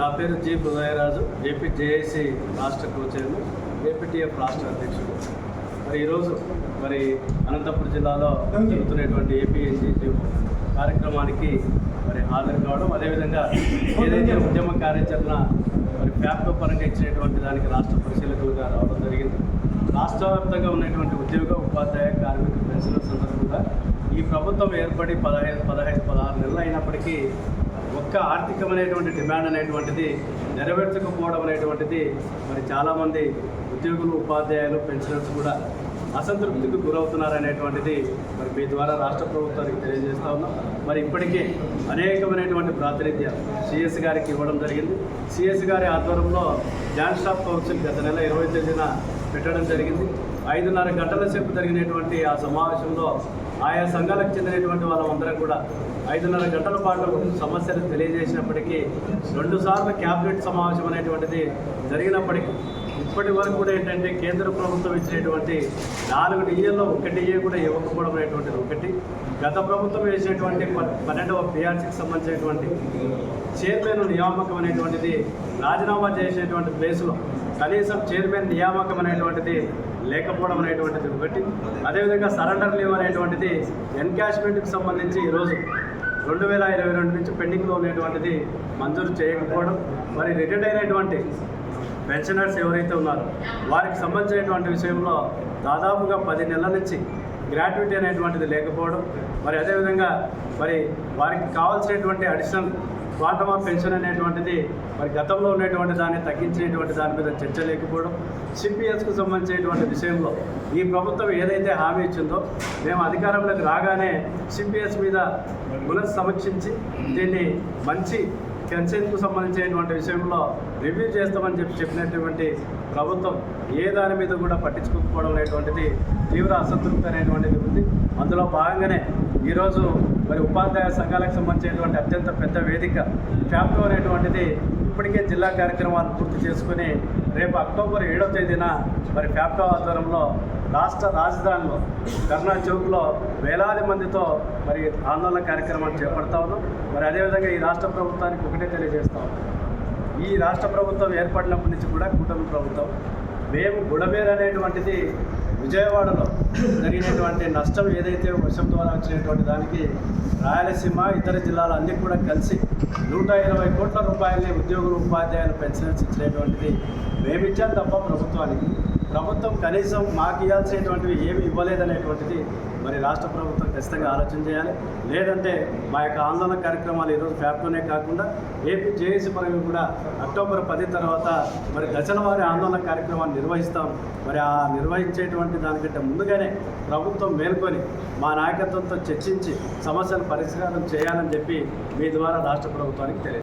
నా పేరు G బుదయరాజు AP JAC రాష్ట్ర కోచర్లు ఏపీటీఎఫ్ రాష్ట్ర అధ్యక్షుడు. మరి ఈరోజు మరి అనంతపురం జిల్లాలో జరుగుతున్నటువంటి ఏపీ కార్యక్రమానికి మరి హాజరు కావడం అదేవిధంగా ఏదైతే ఉద్యమ కార్యాచరణ మరి ఫ్యాప్టో పరంగా ఇచ్చినటువంటి దానికి రాష్ట్ర పరిశీలకులుగా రావడం జరిగింది. రాష్ట్ర వ్యాప్తంగా ఉన్నటువంటి ఉద్యోగ ఉపాధ్యాయ కార్మిక పెన్షన్ల సందర్భంగా ఈ ప్రభుత్వం ఏర్పడి పదహైదు పదహైదు పదహారు నెలలు అయినప్పటికీ ఒక్క ఆర్థికమైనటువంటి డిమాండ్ అనేటువంటిది నెరవేర్చకపోవడం అనేటువంటిది మరి చాలామంది ఉద్యోగులు ఉపాధ్యాయులు పెన్షనర్స్ కూడా అసంతృప్తికి గురవుతున్నారు అనేటువంటిది మరి మీ ద్వారా రాష్ట్ర ప్రభుత్వానికి తెలియజేస్తా ఉన్నాం. మరి ఇప్పటికే అనేకమైనటువంటి ప్రాతినిధ్యం సిఎస్ గారికి ఇవ్వడం జరిగింది. సిఎస్ గారి ఆధ్వర్యంలో జాయింట్ స్టాఫ్ కౌన్సిల్ గత నెల ఇరవై తేదీన పెట్టడం జరిగింది. ఐదున్నర గంటల సేపు జరిగినటువంటి ఆ సమావేశంలో ఆయా సంఘాలకు చెందినటువంటి వాళ్ళందరం కూడా ఐదున్నర గంటల పాటు సమస్యలు తెలియజేసినప్పటికీ రెండు సార్లు క్యాబినెట్ సమావేశం అనేటువంటిది జరిగినప్పటికీ ఇప్పటి వరకు కూడా ఏంటంటే కేంద్ర ప్రభుత్వం ఇచ్చినటువంటి నాలుగు డిఏల్లో ఒక డిఏ కూడా ఇవ్వకపోవడం అనేటువంటిది ఒకటి. గత ప్రభుత్వం వేసినటువంటి ప- పన్నెండవ పిఆర్సీకి సంబంధించినటువంటి చైర్మన్ నియామకం అనేటువంటిది రాజీనామా చేసేటువంటి ప్లేస్లో కనీసం చైర్మన్ నియామకం అనేటువంటిది లేకపోవడం అనేటువంటిది ఒకటి. అదేవిధంగా సరెండర్ లీవ్ అనేటువంటిది ఎన్కాష్మెంట్కి సంబంధించి ఈరోజు రెండు వేల ఇరవై రెండు నుంచి పెండింగ్లో ఉన్నటువంటిది మంజూరు చేయకపోవడం. మరి రిటైర్డ్ అయినటువంటి పెన్షనర్స్ ఎవరైతే ఉన్నారో వారికి సంబంధించినటువంటి విషయంలో దాదాపుగా పది నెలల నుంచి గ్రాట్యుటీ అనేటువంటిది లేకపోవడం. మరి అదేవిధంగా మరి వారికి కావాల్సినటువంటి అడిషనల్ క్వాంటమ్ ఆఫ్ పెన్షన్ అనేటువంటిది మరి గతంలో ఉన్నటువంటి దాన్ని తగ్గించేటువంటి దాని మీద చర్చ లేకపోవడం సిపిఎస్కు సంబంధించినటువంటి విషయంలో ఈ ప్రభుత్వం ఏదైతే హామీ ఇచ్చిందో మేము అధికారంలోకి రాగానే సిపిఎస్ మీద పునఃసమీక్షించి దీన్ని మంచి కన్సెంట్కు సంబంధించినటువంటి విషయంలో రివ్యూ చేస్తామని చెప్పి చెప్పినటువంటి ప్రభుత్వం ఏ దాని మీద కూడా పట్టించుకోకపోవడం అనేటువంటిది తీవ్ర అసంతృప్తి అనేటువంటిది ఉంది. అందులో భాగంగానే ఈరోజు మరి ఉపాధ్యాయ సంఘాలకు సంబంధించినటువంటి అత్యంత పెద్ద వేదిక ఫ్యాప్టో అనేటువంటిది ఇప్పటికే జిల్లా కార్యక్రమాలు పూర్తి చేసుకుని రేపు అక్టోబర్ ఏడవ తేదీన మరి ఫ్యాప్టో ఆధ్వర్యంలో రాష్ట్ర రాజధానిలో కర్ణా చౌక్లో వేలాది మందితో మరి ఆందోళన కార్యక్రమాన్ని చేపడతా ఉన్నాం. మరి అదేవిధంగా ఈ రాష్ట్ర ప్రభుత్వానికి ఒకటే తెలియజేస్తా ఉన్నాం. ఈ రాష్ట్ర ప్రభుత్వం ఏర్పడినప్పటి నుంచి కూడా కూటమి ప్రభుత్వం మేము గుడమేర అనేటువంటిది విజయవాడలో జరిగినటువంటి నష్టం ఏదైతే వర్షం ద్వారా వచ్చినటువంటి దానికి రాయలసీమ ఇతర జిల్లాలు అన్నీ కూడా కలిసి నూట ఇరవై కోట్ల రూపాయలని ఉద్యోగులు ఉపాధ్యాయులు పెన్షన్స్ ఇచ్చినటువంటిది మేమిచ్చాం తప్ప ప్రభుత్వానికి. ప్రభుత్వం కనీసం మాకు ఇవ్వాల్సినటువంటివి ఏమి ఇవ్వలేదనేటువంటిది మరి రాష్ట్ర ప్రభుత్వం ఖచ్చితంగా ఆలోచన చేయాలి. లేదంటే మా యొక్క ఆందోళన కార్యక్రమాలు ఈరోజు ఫ్యాప్లోనే కాకుండా ఏపీ జేఏసీ పరంగా కూడా అక్టోబర్ పది తర్వాత మరి దశల వారి ఆందోళన కార్యక్రమాన్ని నిర్వహిస్తాం. మరి ఆ నిర్వహించేటువంటి దానికంటే ముందుగానే ప్రభుత్వం మేల్కొని మా నాయకత్వంతో చర్చించి సమస్యలు పరిష్కారం చేయాలని చెప్పి మీ ద్వారా రాష్ట్ర ప్రభుత్వానికి తెలియదు